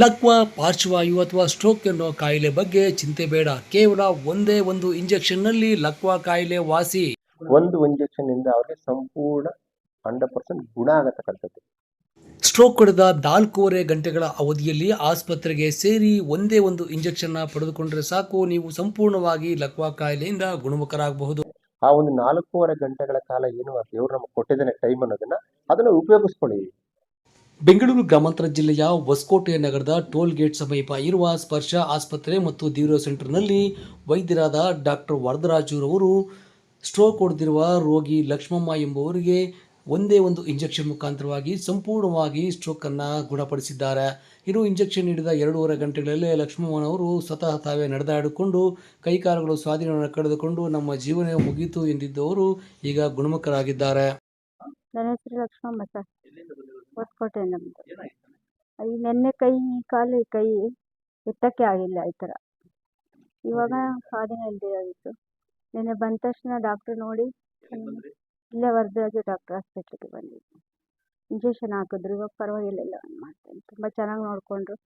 ಲಕ್ವ ಪಾರ್ಶ್ವವಾಯು ಅಥವಾ ಸ್ಟ್ರೋಕ್ ಎನ್ನುವ ಕಾಯಿಲೆ ಬಗ್ಗೆ ಚಿಂತೆ ಬೇಡ. ಕೇವಲ ಒಂದೇ ಒಂದು ಇಂಜೆಕ್ಷನ್ನಲ್ಲಿ ಲಕ್ವ ಕಾಯಿಲೆ ವಾಸಿ. ಒಂದು ಇಂಜೆಕ್ಷನ್ ಇಂದ ಅವರಿಗೆ ಸಂಪೂರ್ಣ ಹಂಡ್ರೆಡ್ ಪರ್ಸೆಂಟ್ ಗುಣ ಆಗತಕ್ಕಂಥದ್ದು. ಸ್ಟ್ರೋಕ್ ಹೊಡೆದ ನಾಲ್ಕೂವರೆ ಗಂಟೆಗಳ ಅವಧಿಯಲ್ಲಿ ಆಸ್ಪತ್ರೆಗೆ ಸೇರಿ ಒಂದೇ ಒಂದು ಇಂಜೆಕ್ಷನ್ ಪಡೆದುಕೊಂಡ್ರೆ ಸಾಕು. ನೀವು ಸಂಪೂರ್ಣವಾಗಿ ಲಕ್ವ ಕಾಯಿಲೆಯಿಂದ ಗುಣಮುಖರಾಗಬಹುದು. ಆ ಒಂದು ನಾಲ್ಕೂವರೆ ಗಂಟೆಗಳ ಕಾಲ ಏನು ಆ ದೇವ್ರು ನಮಗೆ ಕೊಟ್ಟಿದ್ದಾನೆ ಟೈಮ್ ಅನ್ನೋದನ್ನ ಅದನ್ನ ಉಪಯೋಗಿಸ್ಕೊಳ್ಳಿ. ಬೆಂಗಳೂರು ಗ್ರಾಮಾಂತರ ಜಿಲ್ಲೆಯ ಹೊಸಕೋಟೆ ನಗರದ ಟೋಲ್ ಗೇಟ್ ಸಮೀಪ ಇರುವ ಸ್ಪರ್ಶ ಆಸ್ಪತ್ರೆ ಮತ್ತು ದೀವ್ರ ಸೆಂಟರ್ನಲ್ಲಿ ವೈದ್ಯರಾದ ಡಾಕ್ಟರ್ ವರದರಾಜುರವರು ಸ್ಟ್ರೋಕ್ ಹೊಡೆದಿರುವ ರೋಗಿ ಲಕ್ಷ್ಮಮ್ಮ ಎಂಬುವರಿಗೆ ಒಂದೇ ಒಂದು ಇಂಜೆಕ್ಷನ್ ಮುಖಾಂತರವಾಗಿ ಸಂಪೂರ್ಣವಾಗಿ ಸ್ಟ್ರೋಕನ್ನು ಗುಣಪಡಿಸಿದ್ದಾರೆ. ಇನ್ನು ಇಂಜೆಕ್ಷನ್ ನೀಡಿದ ಎರಡೂವರೆ ಗಂಟೆಗಳಲ್ಲೇ ಲಕ್ಷ್ಮಮ್ಮನವರು ಸ್ವತಃ ತಾವೇ ನಡೆದಾಡಿಕೊಂಡು ಕೈಕಾಲುಗಳು ಸ್ವಾಧೀನವನ್ನು ಕಳೆದುಕೊಂಡು ನಮ್ಮ ಜೀವನ ಮುಗಿಯಿತು ಎಂದಿದ್ದವರು ಈಗ ಗುಣಮುಖರಾಗಿದ್ದಾರೆ. ನನ್ನ ಹೆಸರು ಲಕ್ಷ್ಮಮ್ಮ ಸರ್. ಹೊಸಕೋಟೆ ನಮ್ಮದು ಈ ನೆನ್ನೆ ಕೈ ಕಾಲು ಕೈ ಎತ್ತಕ್ಕೆ ಆಗಿಲ್ಲ ಈ ಥರ. ಇವಾಗ ಸ್ವಾಧೀನ ಆಗಿತ್ತು ನೆನ್ನೆ ಬಂದ ತಕ್ಷಣ ಡಾಕ್ಟ್ರು ನೋಡಿ ಇಲ್ಲೇ ವರದರಾಜ ಡಾಕ್ಟರ್ ಹಾಸ್ಪಿಟ್ಲಿಗೆ ಬಂದಿದ್ದು ಇಂಜೆಕ್ಷನ್ ಹಾಕಿದ್ರು ಇವಾಗ ಪರವಾಗಿಲ್ಲ ಎಲ್ಲ ಮಾಡ್ತೇನೆ ತುಂಬ ಚೆನ್ನಾಗಿ ನೋಡಿಕೊಂಡ್ರು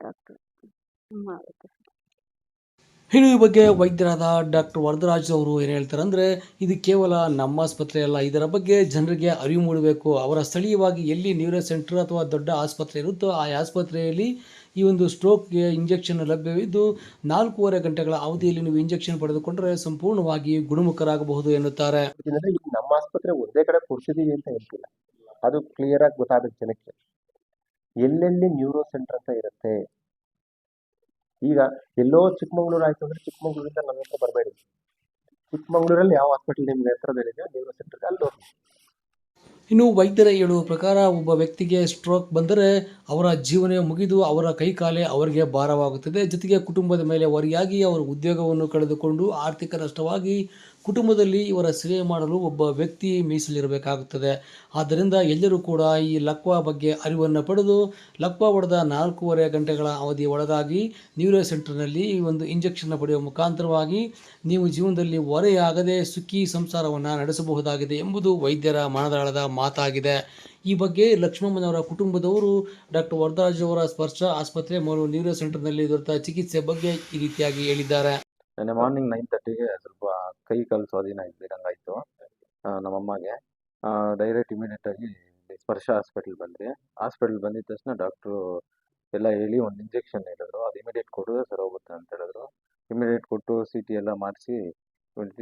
ಡಾಕ್ಟ್ರು. ತುಂಬ ಆಗುತ್ತೆ ಇನ್ನು ಬಗ್ಗೆ ವೈದ್ಯರಾದ ಡಾಕ್ಟರ್ ವರದರಾಜ್ ಅವರು ಏನು ಹೇಳ್ತಾರೆ ಅಂದರೆ, ಇದು ಕೇವಲ ನಮ್ಮ ಆಸ್ಪತ್ರೆ ಅಲ್ಲ, ಇದರ ಬಗ್ಗೆ ಜನರಿಗೆ ಅರಿವು ಮೂಡಬೇಕು. ಅವರ ಸ್ಥಳೀಯವಾಗಿ ಎಲ್ಲಿ ನ್ಯೂರೋ ಸೆಂಟರ್ ಅಥವಾ ದೊಡ್ಡ ಆಸ್ಪತ್ರೆ ಇರುತ್ತೋ ಆ ಆಸ್ಪತ್ರೆಯಲ್ಲಿ ಈ ಒಂದು ಸ್ಟ್ರೋಕ್ಗೆ ಇಂಜೆಕ್ಷನ್ ಲಭ್ಯವಿದ್ದು, ನಾಲ್ಕೂವರೆ ಗಂಟೆಗಳ ಅವಧಿಯಲ್ಲಿ ನೀವು ಇಂಜೆಕ್ಷನ್ ಪಡೆದುಕೊಂಡರೆ ಸಂಪೂರ್ಣವಾಗಿ ಗುಣಮುಖರಾಗಬಹುದು ಎನ್ನುತ್ತಾರೆ. ನಮ್ಮ ಆಸ್ಪತ್ರೆ ಒಂದೇ ಕಡೆ ಕೂರ್ಸಿದೀವಿ ಅಂತ ಹೇಳ್ತಿಲ್ಲ. ಅದು ಕ್ಲಿಯರ್ ಆಗಿ ಗೊತ್ತಾಗಬೇಕು ಜನಕ್ಕೆ. ಎಲ್ಲೆಲ್ಲಿ ನ್ಯೂರೋ ಸೆಂಟರ್ ಅಂತ ಇರುತ್ತೆ ಈಗ ಎಲ್ಲೋ ಚಿಕ್ಕಮಂಗ್ಳೂರು ಆಯ್ತು ಅಂದ್ರೆ ಚಿಕ್ಕಮಂಗ್ಳೂರಿಂದ ನಮ್ಮ ಹತ್ರ ಬರಬೇಡಿ. ಚಿಕ್ಕಮಂಗ್ಳೂರಲ್ಲಿ ಯಾವ ಹಾಸ್ಪಿಟಲ್ ನಿಮ್ಗೆ ಹತ್ರದಲ್ಲಿದೆ ನ್ಯೂರೋ ಸೆಂಟ್ರಿಗೆ ಅಲ್ಲಿ ಹೋಗಿ ಇನ್ನು ವೈದ್ಯರ ಹೇಳುವ ಪ್ರಕಾರ ಒಬ್ಬ ವ್ಯಕ್ತಿಗೆ ಸ್ಟ್ರೋಕ್ ಬಂದರೆ ಅವರ ಜೀವನ ಮುಗಿದು ಅವರ ಕೈಕಾಲೆ ಅವರಿಗೆ ಭಾರವಾಗುತ್ತದೆ. ಜೊತೆಗೆ ಕುಟುಂಬದ ಮೇಲೆ ಹೊರೆಯಾಗಿ ಅವರ ಉದ್ಯೋಗವನ್ನು ಕಳೆದುಕೊಂಡು ಆರ್ಥಿಕ ನಷ್ಟವಾಗಿ ಕುಟುಂಬದಲ್ಲಿ ಇವರ ಸೇವೆ ಮಾಡಲು ಒಬ್ಬ ವ್ಯಕ್ತಿ ಮೀಸಲಿರಬೇಕಾಗುತ್ತದೆ. ಆದ್ದರಿಂದ ಎಲ್ಲರೂ ಕೂಡ ಈ ಲಕ್ವಾ ಬಗ್ಗೆ ಅರಿವನ್ನು ಪಡೆದು ಲಕ್ವಾ ಹೊಡೆದ ನಾಲ್ಕೂವರೆ ಗಂಟೆಗಳ ಅವಧಿ ಒಳಗಾಗಿ ನ್ಯೂರೋ ಸೆಂಟರ್ನಲ್ಲಿ ಈ ಒಂದು ಇಂಜೆಕ್ಷನ್ ಪಡೆಯುವ ಮುಖಾಂತರವಾಗಿ ನೀವು ಜೀವನದಲ್ಲಿ ಹೊರೆಯಾಗದೆ ಸುಖಿ ಸಂಸಾರವನ್ನು ನಡೆಸಬಹುದಾಗಿದೆ ಎಂಬುದು ವೈದ್ಯರ ಮನದಾಳದ ಮಾತಾಗಿದೆ. ಈ ಬಗ್ಗೆ ಲಕ್ಷ್ಮಮ್ಮನವರ ಕುಟುಂಬದವರು ಡಾಕ್ಟರ್ ವರದರಾಜ್ ಅವರ ಸ್ಪರ್ಶ ಆಸ್ಪತ್ರೆ ಮತ್ತು ನ್ಯೂರೋ ಸೆಂಟರ್ನಲ್ಲಿ ದೊರೆತ ಚಿಕಿತ್ಸೆ ಬಗ್ಗೆ ಈ ರೀತಿಯಾಗಿ ಹೇಳಿದ್ದಾರೆ. ನೆನ್ನೆ ಮಾರ್ನಿಂಗ್ ನೈನ್ ತರ್ಟಿಗೆ ಸ್ವಲ್ಪ ಕೈ ಕಾಲು ಸ್ವಾಧೀನ ಇದ್ದಂಗಾಯ್ತು ನಮ್ಮಮ್ಮಗೆ. ಡೈರೆಕ್ಟ್ ಇಮಿಡಿಯೇಟ್ ಆಗಿ ಸ್ಪರ್ಶ ಹಾಸ್ಪಿಟಲ್ ಬಂದ್ರಿ ಹಾಸ್ಪಿಟಲ್ ಬಂದಿದ ತಕ್ಷಣ ಡಾಕ್ಟ್ರು ಎಲ್ಲ ಹೇಳಿ ಒಂದು ಇಂಜೆಕ್ಷನ್ ಹೇಳಿದ್ರು. ಅದು ಇಮಿಡಿಯೇಟ್ ಕೊಡಿದ್ರೆ ಸರಿ ಹೋಗುತ್ತೆ ಅಂತ ಹೇಳಿದ್ರು. ಇಮಿಡಿಯೇಟ್ ಕೊಟ್ಟು ಸಿ ಟಿ ಎಲ್ಲ ಮಾಡಿಸಿ,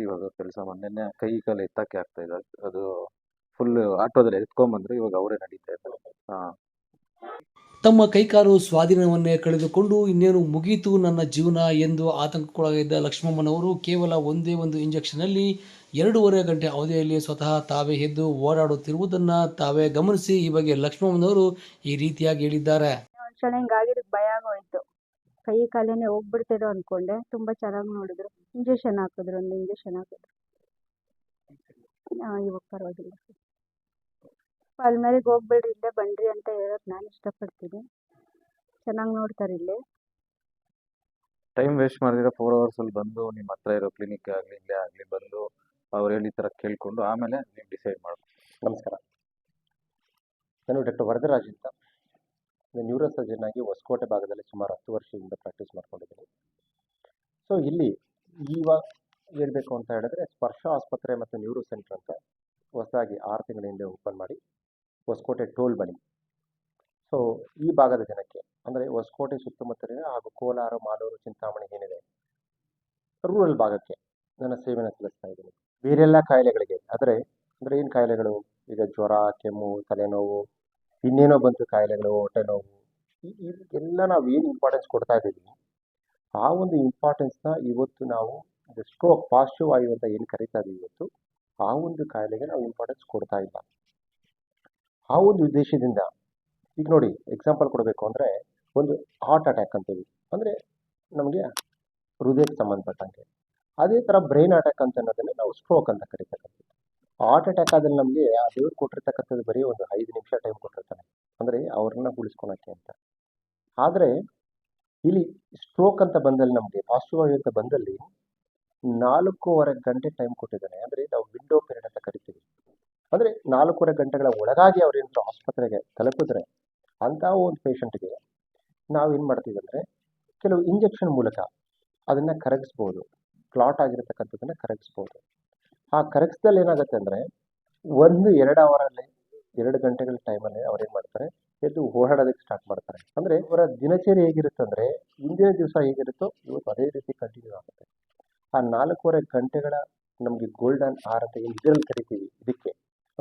ಇವಾಗ ಕೆಲಸ ಮೊನ್ನೆ ಕೈ ಕಾಲು ಎತ್ತಕ್ಕೆ ಇಲ್ಲ ಅದು ಫುಲ್ ಆಟೋದಲ್ಲಿ ಎತ್ಕೊಂಬಂದ್ರು ಇವಾಗ ಅವರೇ ನಡೀತಾ ಇದ್ದಾರೆ. ಹಾಂ. ತಮ್ಮ ಕೈಕಾಲು ಸ್ವಾಧೀನವನ್ನೇ ಕಳೆದುಕೊಂಡು ಇನ್ನೇನು ಮುಗೀತು ನನ್ನ ಜೀವನ ಎಂದು ಆತಂಕಕ್ಕೊಳಗಿದ್ದ ಲಕ್ಷ್ಮಮ್ಮನವರು ಕೇವಲ ಒಂದೇ ಒಂದು ಇಂಜೆಕ್ಷನಲ್ಲಿ ಎರಡೂವರೆ ಗಂಟೆ ಅವಧಿಯಲ್ಲಿ ಸ್ವತಃ ತಾವೇ ಎದ್ದು ಓಡಾಡುತ್ತಿರುವುದನ್ನು ತಾವೇ ಗಮನಿಸಿ ಈ ಬಗ್ಗೆ ಲಕ್ಷ್ಮಮ್ಮನವರು ಈ ರೀತಿಯಾಗಿ ಹೇಳಿದ್ದಾರೆ. ಹಿಂಗಾಗಿದ್ದಕ್ಕೆ ಭಯ ಆಗೋಯ್ತು. ಕೈ ಕಾಲೇನೆ ಹೋಗ್ಬಿಡ್ತೇನೋ ಅನ್ಕೊಂಡೆ. ತುಂಬಾ ಚೆನ್ನಾಗಿ ನೋಡಿದ್ರು. ಇಂಜೆಕ್ಷನ್ ಹಾಕಿದ್ರು ಒಂದು ಇಂಜೆಕ್ಷನ್ ಹಾಕಿದ್ರು. ಇವಾಗ ಪರವಾಗಿಲ್ಲ. ಅಲ್ಮೇಲಿಗೆ ಹೋಗ್ಬೇಡ್ರಿ ಇಲ್ಲೇ ಬನ್ನಿರಿ ಅಂತ ಹೇಳೋದು ನಾನು ಇಷ್ಟಪಡ್ತೀನಿ. ಚೆನ್ನಾಗಿ ನೋಡ್ತಾರೆ ಇಲ್ಲಿ. ಟೈಮ್ ವೇಸ್ಟ್ ಮಾಡಿದ್ರೆ ಫೋರ್ ಅವರ್ಸಲ್ಲಿ ಬಂದು ನಿಮ್ಮ ಹತ್ರ ಇರೋ ಕ್ಲಿನಿಕ್ ಆಗಲಿ, ಇಲ್ಲೇ ಆಗಲಿ ಬಂದು ಅವ್ರು ಹೇಳಿ ಥರ ಕೇಳಿಕೊಂಡು ಆಮೇಲೆ ನೀವು ಡಿಸೈಡ್ ಮಾಡ್ಬೇಕು ನಮಸ್ಕಾರ. ನಾನು ಡಾಕ್ಟರ್ ವರದರಾಜ್ ಅಂತ. ನ್ಯೂರೋ ಸರ್ಜನ್ ಆಗಿ ಹೊಸಕೋಟೆ ಭಾಗದಲ್ಲಿ ಸುಮಾರು ಹತ್ತು ವರ್ಷದಿಂದ ಪ್ರಾಕ್ಟೀಸ್ ಮಾಡ್ಕೊಂಡಿದ್ದೀನಿ. ಸೊ ಇಲ್ಲಿ ಇವಾಗ ಹೇಳಬೇಕು ಅಂತ ಹೇಳಿದ್ರೆ ಸ್ಪರ್ಶ ಆಸ್ಪತ್ರೆ ಮತ್ತು ನ್ಯೂರೋ ಸೆಂಟರ್ ಅಂತ ಹೊಸದಾಗಿ ಆರು ತಿಂಗಳ ಹಿಂದೆ ಓಪನ್ ಮಾಡಿ ಹೊಸಕೋಟೆ ಟೋಲ್ ಬಳಿ. ಸೊ ಈ ಭಾಗದ ಜನಕ್ಕೆ, ಅಂದರೆ ಹೊಸಕೋಟೆ ಸುತ್ತಮುತ್ತಲಿನ ಹಾಗೂ ಕೋಲಾರ, ಮಾಲೂರು ಚಿಂತಾಮಣಿ ಏನಿದೆ ರೂರಲ್ ಭಾಗಕ್ಕೆ ನನ್ನ ಸೇವೆಯನ್ನು ಸಲ್ಲಿಸ್ತಾ ಇದ್ದೀನಿ. ಬೇರೆಲ್ಲ ಕಾಯಿಲೆಗಳಿಗೆ ಆದರೆ ಅಂದರೆ ಏನು ಕಾಯಿಲೆಗಳು? ಈಗ ಜ್ವರ, ಕೆಮ್ಮು, ತಲೆನೋವು, ಇನ್ನೇನೋ ಬಂತು ಕಾಯಿಲೆಗಳು, ಹೊಟ್ಟೆ ನೋವು ಇದಕ್ಕೆಲ್ಲ ನಾವು ಏನು ಇಂಪಾರ್ಟೆನ್ಸ್ ಕೊಡ್ತಾ ಇದ್ದೀವಿ, ಆ ಒಂದು ಇಂಪಾರ್ಟೆನ್ಸ್ನ ಇವತ್ತು ನಾವು ಸ್ಟ್ರೋಕ್ ಪಾಸಿಟಿವ್ ಆಯು ಅಂತ ಏನು ಕರಿತಾ ಇದ್ದೀವಿ ಇವತ್ತು, ಆ ಒಂದು ಕಾಯಿಲೆಗೆ ನಾವು ಇಂಪಾರ್ಟೆನ್ಸ್ ಕೊಡ್ತಾ ಇಲ್ಲ. ಆ ಒಂದು ಉದ್ದೇಶದಿಂದ ಈಗ ನೋಡಿ ಎಕ್ಸಾಂಪಲ್ ಕೊಡಬೇಕು ಅಂದರೆ ಒಂದು ಹಾರ್ಟ್ ಅಟ್ಯಾಕ್ ಅಂತೀವಿ. ಅಂದರೆ ನಮಗೆ ಹೃದಯಕ್ಕೆ ಸಂಬಂಧಪಟ್ಟಂಗೆ. ಅದೇ ಥರ ಬ್ರೈನ್ ಅಟ್ಯಾಕ್ ಅಂತ ಅನ್ನೋದನ್ನು ನಾವು ಸ್ಟ್ರೋಕ್ ಅಂತ ಕರಿತಕ್ಕಂಥದ್ದು. ಹಾರ್ಟ್ ಅಟ್ಯಾಕ್ ಆದಲ್ಲಿ ನಮಗೆ ಆ ದೇವ್ರು ಕೊಟ್ಟಿರ್ತಕ್ಕಂಥದ್ದು ಬರೀ ಒಂದು ಐದು ನಿಮಿಷ ಟೈಮ್ ಕೊಟ್ಟಿರ್ತಾನೆ. ಅಂದರೆ ಅವ್ರನ್ನ ಉಳಿಸ್ಕೊಳಕ್ಕೆ ಅಂತ. ಆದರೆ ಇಲ್ಲಿ ಸ್ಟ್ರೋಕ್ ಅಂತ ಬಂದಲ್ಲಿ ನಮಗೆ ಪಾಸಿಟಿವ್ ಆಗಿ ಅಂತ ಬಂದಲ್ಲಿ ನಾಲ್ಕೂವರೆ ಗಂಟೆ ಟೈಮ್ ಕೊಟ್ಟಿದ್ದಾನೆ. ಅಂದರೆ ನಾವು ವಿಂಡೋ ಪೀರಿಯಡ್ ಅಂತ ಕರಿತೀವಿ. ಅಂದರೆ ನಾಲ್ಕೂವರೆ ಗಂಟೆಗಳ ಒಳಗಾಗಿ ಅವ್ರೇನು ಆಸ್ಪತ್ರೆಗೆ ತಲುಪಿದ್ರೆ ಅಂತಹ ಒಂದು ಪೇಷಂಟ್ಗೆ ನಾವೇನು ಮಾಡ್ತೀವಿ ಅಂದರೆ ಕೆಲವು ಇಂಜೆಕ್ಷನ್ ಮೂಲಕ ಅದನ್ನು ಕರಗಿಸ್ಬೋದು. ಕ್ಲಾಟ್ ಆಗಿರತಕ್ಕಂಥದ್ದನ್ನು ಕರಗಿಸ್ಬೋದು. ಆ ಕರಗಿಸ್ದಲ್ಲಿ ಏನಾಗುತ್ತೆ ಅಂದರೆ ಒಂದು, ಎರಡು ಅವರಲ್ಲಿ, ಎರಡು ಗಂಟೆಗಳ ಟೈಮಲ್ಲಿ ಅವ್ರೇನು ಮಾಡ್ತಾರೆ? ಎದ್ದು ಓಡಾಡೋದಕ್ಕೆ ಸ್ಟಾರ್ಟ್ ಮಾಡ್ತಾರೆ. ಅಂದರೆ ಅವರ ದಿನಚರಿ ಹೇಗಿರುತ್ತೆ ಅಂದರೆ ಹಿಂದಿನ ದಿವಸ ಹೇಗಿರುತ್ತೋ ಇವತ್ತು ಅದೇ ರೀತಿ ಕಂಟಿನ್ಯೂ ಆಗುತ್ತೆ. ಆ ನಾಲ್ಕೂವರೆ ಗಂಟೆಗಳ ನಮಗೆ ಗೋಲ್ಡನ್ ಆರ್ ಅಂತ ಇದರಲ್ಲಿ ಕರಿತೀವಿ. ಇದಕ್ಕೆ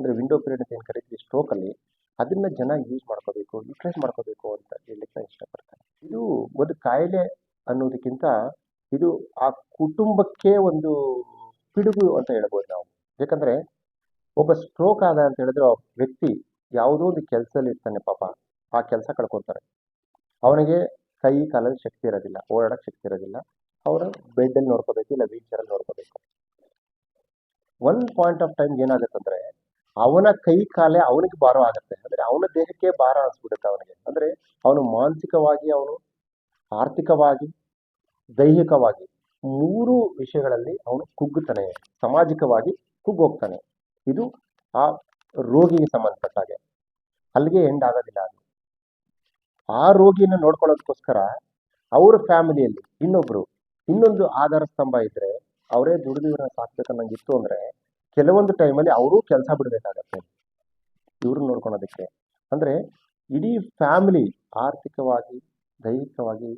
ಅಂದರೆ ವಿಂಡೋ ಪೀರಿಯಡ್ ಅಂತ ಏನು ಕರಿತೀವಿ? ಸ್ಟ್ರೋಕಲ್ಲಿ ಅದನ್ನು ಜನ ಯೂಸ್ ಮಾಡ್ಕೋಬೇಕು ಯುಟಿಲೈಸ್ ಮಾಡ್ಕೋಬೇಕು ಅಂತ ಹೇಳಲಿಕ್ಕೆ ನಾನು ಇಷ್ಟಪಡ್ತೇನೆ. ಇದು ಒಂದು ಕಾಯಿಲೆ ಅನ್ನೋದಕ್ಕಿಂತ ಇದು ಆ ಕುಟುಂಬಕ್ಕೆ ಒಂದು ಪಿಡುಗು ಅಂತ ಹೇಳ್ಬೋದು ನಾವು. ಯಾಕಂದರೆ ಒಬ್ಬ ಸ್ಟ್ರೋಕ್ ಆದ ಅಂತ ಹೇಳಿದ್ರೆ ಆ ವ್ಯಕ್ತಿ ಯಾವುದೋ ಒಂದು ಕೆಲಸದಲ್ಲಿ ಇರ್ತಾನೆ ಪಾಪ, ಆ ಕೆಲಸ ಕಳ್ಕೊತಾರೆ ಅವನಿಗೆ ಕೈ, ಕಾಲಲ್ಲಿ ಶಕ್ತಿ ಇರೋದಿಲ್ಲ ಓಡಾಡೋಕ್ಕೆ ಶಕ್ತಿ ಇರೋದಿಲ್ಲ. ಅವರ ಬೆಡ್ಡಲ್ಲಿ ನೋಡ್ಕೋಬೇಕು, ಇಲ್ಲ ವೀಲ್ ಚೇರಲ್ಲಿ ನೋಡ್ಕೋಬೇಕು. ಒನ್ ಪಾಯಿಂಟ್ ಆಫ್ ಟೈಮ್ ಏನಾಗುತ್ತೆ ಅಂದರೆ ಅವನ ಕೈ ಕಾಲೇ ಅವನಿಗೆ ಭಾರ ಆಗುತ್ತೆ. ಅಂದ್ರೆ ಅವನ ದೇಹಕ್ಕೆ ಭಾರ ಅನಿಸ್ಬಿಡುತ್ತೆ ಅವನಿಗೆ. ಅಂದ್ರೆ ಅವನು ಮಾನಸಿಕವಾಗಿ, ಅವನು ಆರ್ಥಿಕವಾಗಿ, ದೈಹಿಕವಾಗಿ ಮೂರು ವಿಷಯಗಳಲ್ಲಿ ಅವನು ಕುಗ್ಗುತ್ತಾನೆ. ಸಾಮಾಜಿಕವಾಗಿ ಕುಗ್ಗೋಗ್ತಾನೆ. ಇದು ಆ ರೋಗಿಗೆ ಸಂಬಂಧಪಟ್ಟಾಗೆ ಅಲ್ಲಿಗೆ ಎಂಡ್ ಆಗೋದಿಲ್ಲ ಅದು. ಆ ರೋಗಿನ ನೋಡ್ಕೊಳ್ಳೋದಕ್ಕೋಸ್ಕರ ಅವ್ರ ಫ್ಯಾಮಿಲಿಯಲ್ಲಿ ಇನ್ನೊಬ್ರು ಇನ್ನೊಂದು ಆಧಾರ ಸ್ತಂಭ ಇದ್ರೆ ಅವರೇ ದುಡಿದು ಇವ್ರನ್ನ ಸಾಕ್ಬೇಕನ್ನಂಗಿತ್ತು ಅಂದ್ರೆ ಕೆಲವೊಂದು ಟೈಮಲ್ಲಿ ಅವರು ಕೆಲಸ ಬಿಡಬೇಕಾಗತ್ತೆ. ಇವ್ರನ್ನ ನೋಡ್ಕೊಳೋದಕ್ಕೆ. ಅಂದ್ರೆ ಇಡೀ ಫ್ಯಾಮಿಲಿ ಆರ್ಥಿಕವಾಗಿ, ದೈಹಿಕವಾಗಿ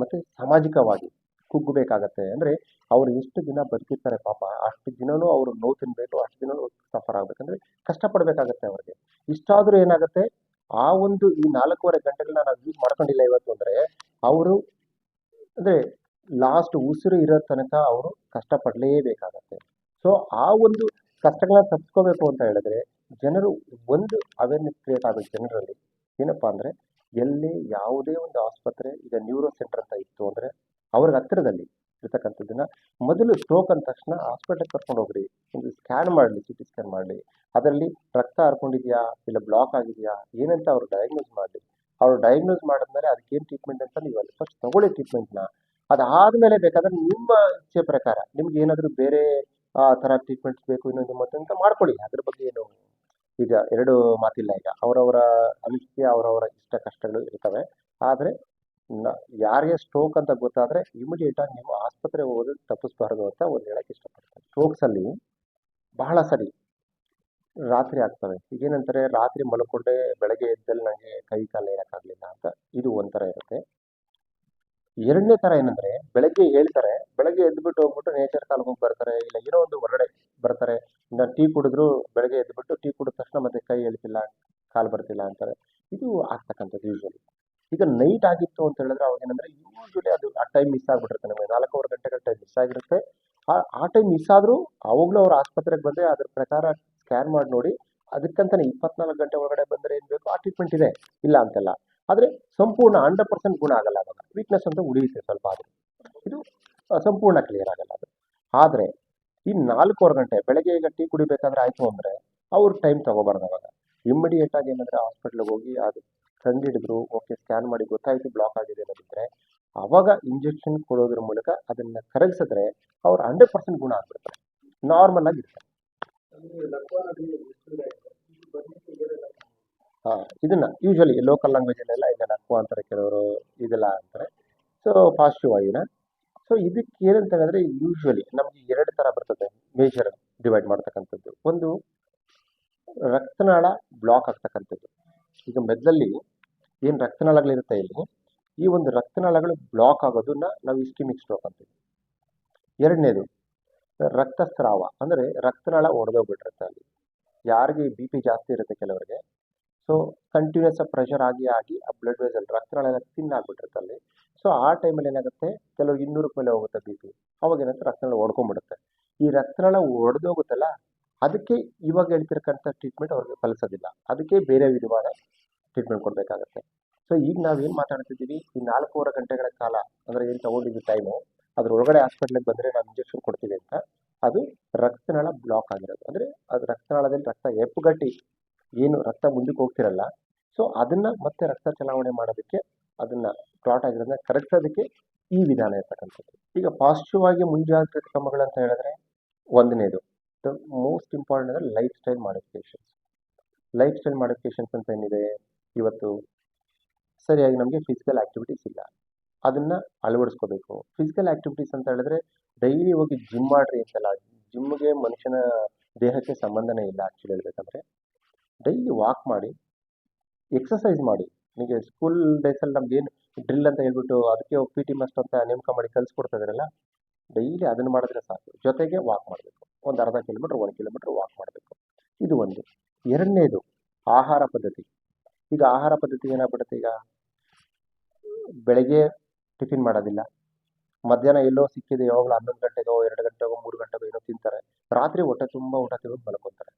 ಮತ್ತೆ ಸಾಮಾಜಿಕವಾಗಿ ಕುಗ್ಗಬೇಕಾಗತ್ತೆ. ಅಂದ್ರೆ ಅವ್ರು ಎಷ್ಟು ದಿನ ಬದುಕಿರ್ತಾರೆ ಪಾಪ, ಅಷ್ಟು ದಿನನೂ ಅವರು ನೋವು ತಿನ್ನಬೇಕು ಅಷ್ಟು ದಿನ ಸಫರ್ ಆಗ್ಬೇಕಂದ್ರೆ ಕಷ್ಟಪಡಬೇಕಾಗತ್ತೆ ಅವ್ರಿಗೆ. ಇಷ್ಟಾದರೂ ಏನಾಗುತ್ತೆ, ಆ ಒಂದು ಈ ನಾಲ್ಕೂವರೆ ಗಂಟೆಗಳನ್ನ ನಾವು ಯೂಸ್ ಮಾಡ್ಕೊಂಡಿಲ್ಲ ಇವತ್ತು ಅಂದ್ರೆ ಅವರು, ಅಂದ್ರೆ ಲಾಸ್ಟ್ ಉಸಿರು ಇರೋ ತನಕ ಅವರು ಕಷ್ಟಪಡಲೇಬೇಕಾಗತ್ತೆ. ಸೊ ಆ ಒಂದು ಕಷ್ಟಗಳನ್ನ ತಪ್ಪಿಸ್ಕೋಬೇಕು ಅಂತ ಹೇಳಿದ್ರೆ, ಜನರು ಒಂದು ಅವೇರ್ನೆಸ್ ಕ್ರಿಯೇಟ್ ಆಗಬೇಕು ಜನರಲ್ಲಿ ಏನಪ್ಪಾ ಅಂದ್ರೆ, ಎಲ್ಲಿ ಯಾವುದೇ ಒಂದು ಆಸ್ಪತ್ರೆ, ಈಗ ನ್ಯೂರೋ ಸೆಂಟರ್ ಅಂತ ಇತ್ತು ಅಂದ್ರೆ ಅವ್ರಿಗೆ ಹತ್ತಿರದಲ್ಲಿ ಇರ್ತಕ್ಕಂಥದ್ದನ್ನ ಮೊದಲು ಸ್ಟ್ರೋಕ್ ಅಂದ ತಕ್ಷಣ ಹಾಸ್ಪಿಟಲ್ ಕರ್ಕೊಂಡು ಹೋಗ್ರಿ, ಒಂದು ಸ್ಕ್ಯಾನ್ ಮಾಡಲಿ ಸಿ ಟಿ ಸ್ಕ್ಯಾನ್ ಮಾಡಲಿ. ಅದರಲ್ಲಿ ರಕ್ತ ಹರ್ಕೊಂಡಿದ್ಯಾ, ಇಲ್ಲ ಬ್ಲಾಕ್ ಆಗಿದೆಯಾ, ಏನಂತ ಅವ್ರು ಡಯಾಗ್ನೋಸ್ ಮಾಡಲಿ. ಅವ್ರು ಡಯಾಗ್ನೋಸ್ ಮಾಡಿದ್ಮೇಲೆ ಏನು ಟ್ರೀಟ್ಮೆಂಟ್ ಅಂತ ನೀವು ಅಲ್ಲಿ ಫಸ್ಟ್ ತಗೊಳ್ಳಿ ಟ್ರೀಟ್ಮೆಂಟ್ನ ಅದಾದ್ಮೇಲೆ ಬೇಕಾದ್ರೆ ನಿಮ್ಮ ಇಚ್ಛೆ ಪ್ರಕಾರ, ನಿಮ್ಗೆ ಏನಾದರೂ ಬೇರೆ ಆ ಥರ ಟ್ರೀಟ್ಮೆಂಟ್ಸ್ ಬೇಕು, ಇನ್ನೊಂದು ಮತ್ತಂತ ಮಾಡ್ಕೊಳ್ಳಿ. ಅದ್ರ ಬಗ್ಗೆ ಏನು ಈಗ ಎರಡು ಮಾತಿಲ್ಲ ಈಗ. ಅವರವರ ಅನಿಸಿಕೆ, ಅವರವರ ಇಷ್ಟ ಕಷ್ಟಗಳು ಇರ್ತವೆ. ಆದರೆ ನ, ಯಾರಿಗೆ ಸ್ಟ್ರೋಕ್ ಅಂತ ಗೊತ್ತಾದರೆ ಇಮಿಡಿಯೇಟಾಗಿ ನೀವು ಆಸ್ಪತ್ರೆಗೆ ಹೋಗೋದು ತಪ್ಪಿಸ್ಬಾರ್ದು ಅಂತ ಒಂದು ಹೇಳೋಕ್ಕೆ ಇಷ್ಟಪಡ್ತಾರೆ ಸ್ಟ್ರೋಕ್ಸಲ್ಲಿ ಬಹಳ ಸರಿ ರಾತ್ರಿ ಆಗ್ತವೆ. ಈಗೇನಂತಾರೆ, ರಾತ್ರಿ ಮಲ್ಕೊಂಡೆ ಬೆಳಗ್ಗೆ ಎದ್ದಲ್ಲಿ ನನಗೆ ಕೈ ಕಾಲು ಏನಕ್ಕಾಗಲಿಲ್ಲ ಅಂತ ಇದು ಒಂಥರ ಇರುತ್ತೆ. ಎರಡನೇ ಥರ ಏನಂದ್ರೆ, ಬೆಳಗ್ಗೆ ಹೇಳ್ತಾರೆ, ಬೆಳಗ್ಗೆ ಎದ್ಬಿಟ್ಟು ಹೋಗ್ಬಿಟ್ಟು ನೇಚರ್ ಹೋಗಿ ಬರ್ತಾರೆ, ಇಲ್ಲ ಏನೋ ಒಂದು ಹೊರಗಡೆ ಬರ್ತಾರೆ ನಾನು ಟೀ ಕುಡಿದ್ರು ಬೆಳಗ್ಗೆ ಎದ್ದುಬಿಟ್ಟು ಟೀ ಕುಡಿದ ತಕ್ಷಣ ಮತ್ತೆ ಕೈ ಎಳ್ತಿಲ್ಲ, ಕಾಲು ಬರ್ತಿಲ್ಲ ಅಂತಾರೆ. ಇದು ಆಗ್ತಕ್ಕಂಥದ್ದು ಯೂಶ್ವಲಿ ಈಗ ನೈಟ್ ಆಗಿತ್ತು ಅಂತ ಹೇಳಿದ್ರೆ ಅವಾಗ ಏನಂದ್ರೆ ಯೂಶ್ವಲಿ ಅದು ಆ ಟೈಮ್ ಮಿಸ್ ಆಗ್ಬಿಟ್ಟಿರುತ್ತೆ ನಮಗೆ. ನಾಲ್ಕೂವರೆ ಗಂಟೆಗಳ ಟೈಮ್ ಮಿಸ್ ಆಗಿರುತ್ತೆ. ಆ ಟೈಮ್ ಮಿಸ್ ಆದರೂ ಅವಾಗಲೂ ಅವ್ರ ಆಸ್ಪತ್ರೆಗೆ ಬಂದರೆ ಅದ್ರ ಪ್ರಕಾರ ಸ್ಕ್ಯಾನ್ ಮಾಡಿ ನೋಡಿ, ಅದಕ್ಕಂತಾನೆ ಇಪ್ಪತ್ನಾಲ್ಕು ಗಂಟೆ ಒಳಗಡೆ ಬಂದರೆ ಏನು ಬೇಕು, ಆ ಟ್ರೀಟ್ಮೆಂಟ್ ಇದೆ, ಇಲ್ಲ ಅಂತಲ್ಲ. ಆದರೆ ಸಂಪೂರ್ಣ ಹಂಡ್ರೆಡ್ ಪರ್ಸೆಂಟ್ ಗುಣ ಆಗಲ್ಲ ಅವಾಗ. ವೀಕ್ನೆಸ್ ಅಂತ ಉಳಿಯುತ್ತೆ ಸ್ವಲ್ಪ ಆದರೂ. ಇದು ಸಂಪೂರ್ಣ ಕ್ಲಿಯರ್ ಆಗಲ್ಲ ಅದು. ಆದರೆ, ಈ ನಾಲ್ಕೂವರೆ ಗಂಟೆ, ಬೆಳಗ್ಗೆ ಈಗ ಟೀ ಕುಡಿಬೇಕಾದ್ರೆ ಆಯಿತು ಅಂದರೆ, ಅವ್ರು ಟೈಮ್ ತೊಗೋಬಾರ್ದು ಅವಾಗ. ಇಮ್ಮಿಡಿಯೇಟ್ ಆಗಿ ಏನಂದರೆ ಹಾಸ್ಪಿಟ್ಲಿಗೆ ಹೋಗಿ ಅದು ಕಂಡಿಡಿದ್ರು ಓಕೆ ಸ್ಕ್ಯಾನ್ ಮಾಡಿ ಗೊತ್ತಾಯಿತು ಬ್ಲಾಕ್ ಆಗಿದೆ ಅನ್ನೋದಿದ್ರೆ, ಅವಾಗ ಇಂಜೆಕ್ಷನ್ ಕೊಡೋದ್ರ ಮೂಲಕ ಅದನ್ನು ಕರಗಿಸಿದ್ರೆ ಅವ್ರು ಹಂಡ್ರೆಡ್ ಪರ್ಸೆಂಟ್ ಗುಣ ಆಗ್ಬಿಡ್ತಾರೆ. ನಾರ್ಮಲ್ ಆಗಿರ್ತಾರೆ ಇದನ್ನ ಯೂಶ್ವಲಿ ಲೋಕಲ್ ಲ್ಯಾಂಗ್ವೇಜಲ್ಲೆಲ್ಲ ಇದನ್ನ ಅಕ್ವಾ ಅಂತಾರೆ ಕೆಲವರು, ಇದೆಲ್ಲ ಅಂತಾರೆ. ಸೊ ಪಾಸಿಟಿವ್ ಆಗಿನ ಸೊ ಇದಕ್ಕೆ ಏನಂತ ಹೇಳಿದ್ರೆ ಯೂಶ್ವಲಿ ನಮಗೆ ಎರಡು ಥರ ಬರ್ತದೆ ಮೇಜರ್ ಡಿವೈಡ್ ಮಾಡ್ತಕ್ಕಂಥದ್ದು. ಒಂದು ರಕ್ತನಾಳ ಬ್ಲಾಕ್ ಆಗ್ತಕ್ಕಂಥದ್ದು. ಈಗ ಮೆದ್ಲಲ್ಲಿ ಏನು ರಕ್ತನಾಳಗಳಿರುತ್ತೆ ಇಲ್ಲಿ? ಈ ಒಂದು ರಕ್ತನಾಳಗಳು ಬ್ಲಾಕ್ ಆಗೋದನ್ನ ನಾವು ಇಸ್ಕಿಮಿಕ್ ಸ್ಟ್ರೋಕ್ ಅಂತೀವಿ. ಎರಡನೇದು ರಕ್ತಸ್ರಾವ. ಅಂದರೆ ರಕ್ತನಾಳ ಒಡೆದೋಗ್ಬಿಟ್ಟಿರುತ್ತೆ ಅಲ್ಲಿ. ಯಾರಿಗೆ ಬಿ ಪಿ ಜಾಸ್ತಿ ಇರುತ್ತೆ ಕೆಲವರಿಗೆ ಸೊ ಕಂಟಿನ್ಯೂಸ್ ಪ್ರೆಷರ್ ಆಗಿ ಆಗಿ ಆ ಬ್ಲಡ್ ವೆಸಲ್ ರಕ್ತನಾಳ ಎಲ್ಲ ತಿನ್ ಆಗ್ಬಿಟ್ಟಿರುತ್ತೆ ಅಲ್ಲಿ ಸೊ ಆ ಟೈಮಲ್ಲಿ ಏನಾಗುತ್ತೆ? ಕೆಲವು ಇನ್ನೂರಕ್ಕೆ ಮೇಲೆ ಹೋಗುತ್ತೆ ಬಿ ಪಿ ಅವಾಗ ಏನಾಗುತ್ತೆ ರಕ್ತನಾಳ ಒಡ್ಕೊಂಡ್ಬಿಡುತ್ತೆ ಈ ರಕ್ತನಾಳ ಒಡೆದೋಗುತ್ತಲ್ಲ ಅದಕ್ಕೆ ಇವಾಗ ಹೇಳ್ತಿರಕ್ಕಂಥ ಟ್ರೀಟ್ಮೆಂಟ್ ಅವ್ರಿಗೆ ಫಲಿಸೋದಿಲ್ಲ. ಅದಕ್ಕೆ ಬೇರೆ ವಿಧವಾದ ಟ್ರೀಟ್ಮೆಂಟ್ ಕೊಡಬೇಕಾಗತ್ತೆ. ಸೊ ಈಗ ನಾವೇನು ಮಾತಾಡ್ತಿದ್ದೀವಿ? ಈ ನಾಲ್ಕೂವರೆ ಗಂಟೆಗಳ ಕಾಲ, ಅಂದರೆ ಏನು ತಗೊಂಡಿದ್ದು ಟೈಮು ಒಳಗಡೆ ಹಾಸ್ಪಿಟ್ಲಿಗೆ ಬಂದರೆ ನಾವು ಇಂಜೆಕ್ಷನ್ ಕೊಡ್ತೀವಿ ಅಂತ, ಅದು ರಕ್ತನಾಳ ಬ್ಲಾಕ್ ಆಗಿರೋದು. ಅಂದರೆ ಅದು ರಕ್ತನಾಳದಲ್ಲಿ ರಕ್ತ ಹೆಪ್ಪುಗಟ್ಟಿ ಏನು ರಕ್ತ ಮುಂದಕ್ಕೆ ಹೋಗ್ತಿರಲ್ಲ. ಸೊ ಅದನ್ನು ಮತ್ತೆ ರಕ್ತ ಚಲಾವಣೆ ಮಾಡೋದಕ್ಕೆ ಅದನ್ನು ಕ್ಲಾಟ್ ಆಗಿರೋದನ್ನ ಕರಗಿಸೋದಕ್ಕೆ ಈ ವಿಧಾನ ಇರ್ತಕ್ಕಂಥದ್ದು. ಈಗ ಪಾಸಿಟಿವ್ ಆಗಿ ಮುಂಜಾಗ್ರತೆ ಕ್ರಮಗಳು ಅಂತ ಹೇಳಿದ್ರೆ ಒಂದನೇದು. ದ ಮೋಸ್ಟ್ ಇಂಪಾರ್ಟೆಂಟ್ ಅಂದರೆ lifestyle modifications lifestyle modifications ಅಂತ ಏನಿದೆ? ಇವತ್ತು ಸರಿಯಾಗಿ ನಮಗೆ ಫಿಸಿಕಲ್ ಆ್ಯಕ್ಟಿವಿಟೀಸ್ ಇಲ್ಲ. ಅದನ್ನು ಅಳವಡಿಸ್ಕೋಬೇಕು. ಫಿಸಿಕಲ್ ಆ್ಯಕ್ಟಿವಿಟೀಸ್ ಅಂತ ಹೇಳಿದ್ರೆ ಡೈಲಿ ಹೋಗಿ ಜಿಮ್ ಮಾಡ್ರಿ ಅಂತಲ್ಲ. ಜಿಮ್ಗೆ ಮನುಷ್ಯನ ದೇಹಕ್ಕೆ ಸಂಬಂಧನೇ ಇಲ್ಲ ಆ್ಯಕ್ಚುಲಿ ಹೇಳ್ಬೇಕಂದ್ರೆ. ಡೈಲಿ ವಾಕ್ ಮಾಡಿ ಎಕ್ಸಸೈಸ್ ಮಾಡಿ. ನಿಮಗೆ ಸ್ಕೂಲ್ ಡೇಸಲ್ಲಿ ನಮ್ಗೇನು ಡ್ರಿಲ್ ಅಂತ ಹೇಳ್ಬಿಟ್ಟು ಅದಕ್ಕೆ ಪಿ ಟಿ ಮಾಸ್ಟರ್ ಅಂತ ನೇಮಕ ಮಾಡಿ ಕಲಿಸ್ಕೊಡ್ತಾ ಇದ್ದಾರಲ್ಲ ಡೈಲಿ ಅದನ್ನು ಮಾಡಿದ್ರೆ ಸಾಕು. ಜೊತೆಗೆ ವಾಕ್ ಮಾಡಬೇಕು. ಒಂದು ಅರ್ಧ ಕಿಲೋಮೀಟ್ರ್ ಒಂದು ಕಿಲೋಮೀಟ್ರ್ ವಾಕ್ ಮಾಡಬೇಕು. ಇದು ಒಂದು. ಎರಡನೇದು, ಆಹಾರ ಪದ್ಧತಿ. ಈಗ ಆಹಾರ ಪದ್ಧತಿ ಏನಾಗ್ಬಿಡುತ್ತೆ ಈಗ? ಬೆಳಗ್ಗೆ ಟಿಫಿನ್ ಮಾಡೋದಿಲ್ಲ. ಮಧ್ಯಾಹ್ನ ಎಲ್ಲೋ ಸಿಕ್ಕಿದೆ, ಯಾವಾಗಲೂ ಹನ್ನೊಂದು ಗಂಟೆಗೋ, ಎರಡು ಗಂಟೆಗೋ, ಮೂರು ಗಂಟೆಗೋ ಏನೋ ತಿಂತಾರೆ. ರಾತ್ರಿ ಹೊಟ್ಟೆ ತುಂಬ ಊಟ ತಿನ್ನೋದು ಮಲ್ಕೊತಾರೆ.